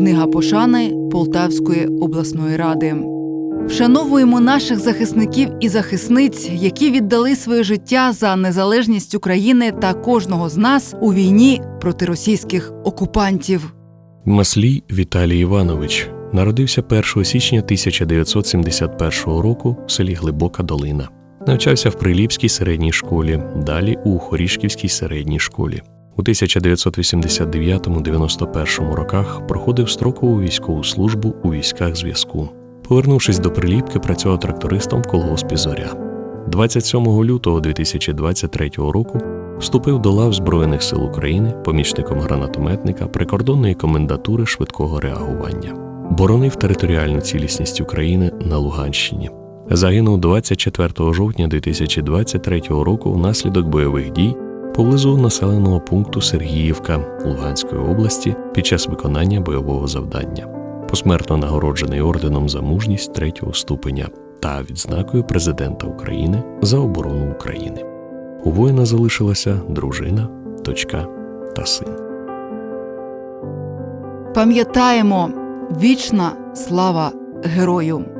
Книга пошани Полтавської обласної ради. Вшановуємо наших захисників і захисниць, які віддали своє життя за незалежність України та кожного з нас у війні проти російських окупантів. Маслій Віталій Іванович народився 1 січня 1971 року в селі Глибока Долина. Навчався в Приліпській середній школі, далі у Хорішківській середній школі. У 1989-91 роках проходив строкову військову службу у військах зв'язку. Повернувшись до Приліпки, працював трактористом в колгоспі Зоря. 27 лютого 2023 року вступив до лав Збройних сил України помічником гранатометника прикордонної комендатури швидкого реагування. Боронив територіальну цілісність України на Луганщині. Загинув 24 жовтня 2023 року внаслідок бойових дій поблизу населеного пункту Сергіївка Луганської області під час виконання бойового завдання. Посмертно нагороджений орденом за мужність третього ступеня та відзнакою президента України за оборону України. У воїна залишилася дружина, дочка та син. Пам'ятаємо вічна слава герою!